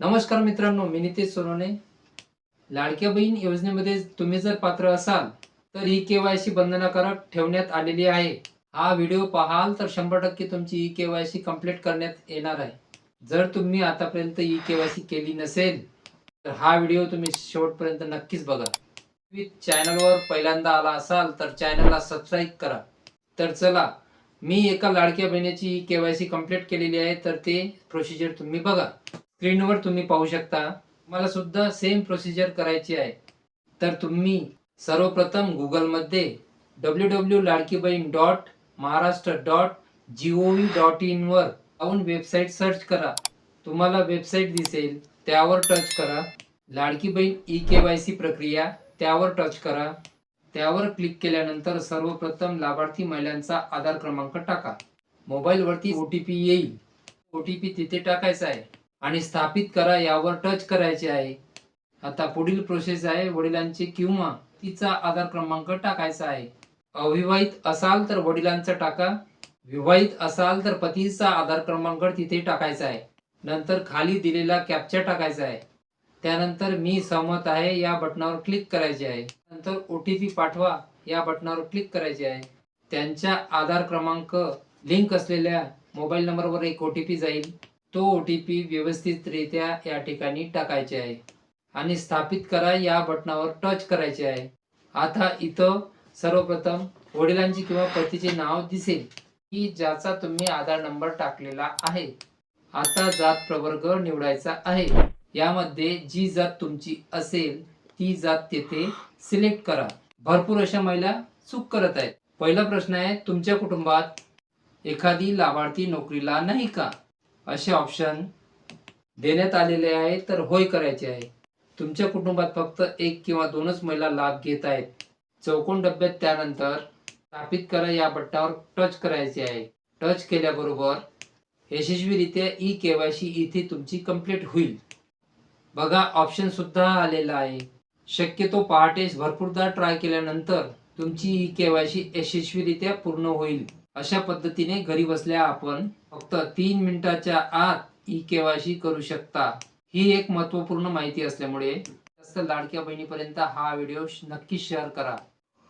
नमस्कार मित्रांनो मी नितेश सोनवणे. लाडक्या बहीण योजनेमध्ये तुम्ही जर पात्र असाल तर ई केवायसी बंधनकारक ठेवण्यात आलेली आहे. हा व्हिडिओ पाहाल तर शंभर टक्के तुमची ई केवायसी कंप्लीट करण्यात येणार आहे. जर तुम्ही आतापर्यंत ई केवायसी केली नसेल तर हा व्हिडिओ तुम्ही शेवटपर्यंत नक्कीच बघा. तुम्ही चॅनलवर पहिल्यांदा आला असाल तर चॅनलला सबस्क्राईब करा. तर चला मी एका लाडक्या बहिणीची ई केवायसी कंप्लीट केलेली आहे तर ते प्रोसिजर तुम्ही बघा. स्क्रीनवर तुम्ही पाहू शकता मला सुद्धा सेम प्रोसिजर करायची आहे. तर तुम्ही सर्वप्रथम गुगलमध्ये W W Ladki Bahin dot Maharashtra dot G O V dot इनवर जाऊन वेबसाईट सर्च करा. तुम्हाला वेबसाईट दिसेल त्यावर टच करा. लाडकी बहीण ई के वाय सी प्रक्रिया त्यावर टच करा. त्यावर क्लिक केल्यानंतर सर्वप्रथम लाभार्थी महिलांचा आधार क्रमांक टाका. मोबाईलवरती ओ टी पी येईल. ओ टी पी तिथे टाकायचा आहे. आणि स्थापित करा यावर टच करायचे आहे. आता पुढील प्रोसेस आहे वडिलांचे किंवा तिचा आधार क्रमांक टाकायचा आहे. अविवाहित असाल तर वडिलांचा टाका. विवाहित असाल तर पतीचा आधार क्रमांक तिथे टाकायचा आहे. नंतर खाली दिलेला कॅप्चा टाकायचा आहे. त्यानंतर मी सहमत आहे या बटनावर क्लिक करायचे आहे. नंतर ओ टी पी पाठवा या बटनावर क्लिक करायचे आहे. त्यांच्या आधार क्रमांक लिंक असलेल्या मोबाईल नंबरवर एक ओ टी पी जाईल. तो ओ टी पी व्यवस्थितरित्या या ठिकाणी टाकायचे आहे. आणि स्थापित करा या बटनावर टच करायचे आहे. आता इथं सर्वप्रथम वडिलांची किंवा पतीचे नाव दिसेल की ज्याचा तुम्ही आधार नंबर टाकलेला आहे. आता जात प्रवर्ग निवडायचा आहे. यामध्ये जी जात तुमची असेल ती जात तेथे सिलेक्ट करा. भरपूर अशा महिला चूक करत आहेत. पहिला प्रश्न आहे तुमच्या कुटुंबात एखादी लाभार्थी नोकरीला नाही का? असे ऑप्शन देण्यात आलेले आहे तर होय करायचे आहे. तुमच्या कुटुंबात फक्त एक किंवा दोनच महिला लाभ घेत आहेत. चौकोन डब्यात त्यानंतर स्थापित करा या बटणावर टच करायचे आहे. टच केल्याबरोबर यशस्वीरित्या ई केवायसी इथे तुमची कंप्लीट होईल. बघा ऑप्शन सुद्धा आलेला आहे. शक्यतो पहाटे भरपूरदा ट्राय केल्यानंतर तुमची ई केवायसी यशस्वीरित्या पूर्ण होईल. अशा पद्धतीने घरी बसल्या आपण फक्त तीन मिनिटाच्या आत ई केवायसी करू शकता. ही एक महत्त्वपूर्ण माहिती असल्यामुळे जास्त लाडक्या बहिणीपर्यंत हा व्हिडिओ नक्की शेअर करा.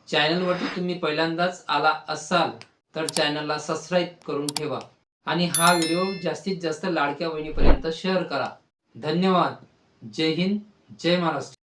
चॅनलवरती तुम्ही पहिल्यांदाच आला असाल तर चॅनलला सबस्क्राईब करून ठेवा आणि हा व्हिडिओ जास्तीत जास्त लाडक्या बहिणीपर्यंत शेअर करा. धन्यवाद. जय हिंद. जय महाराष्ट्र.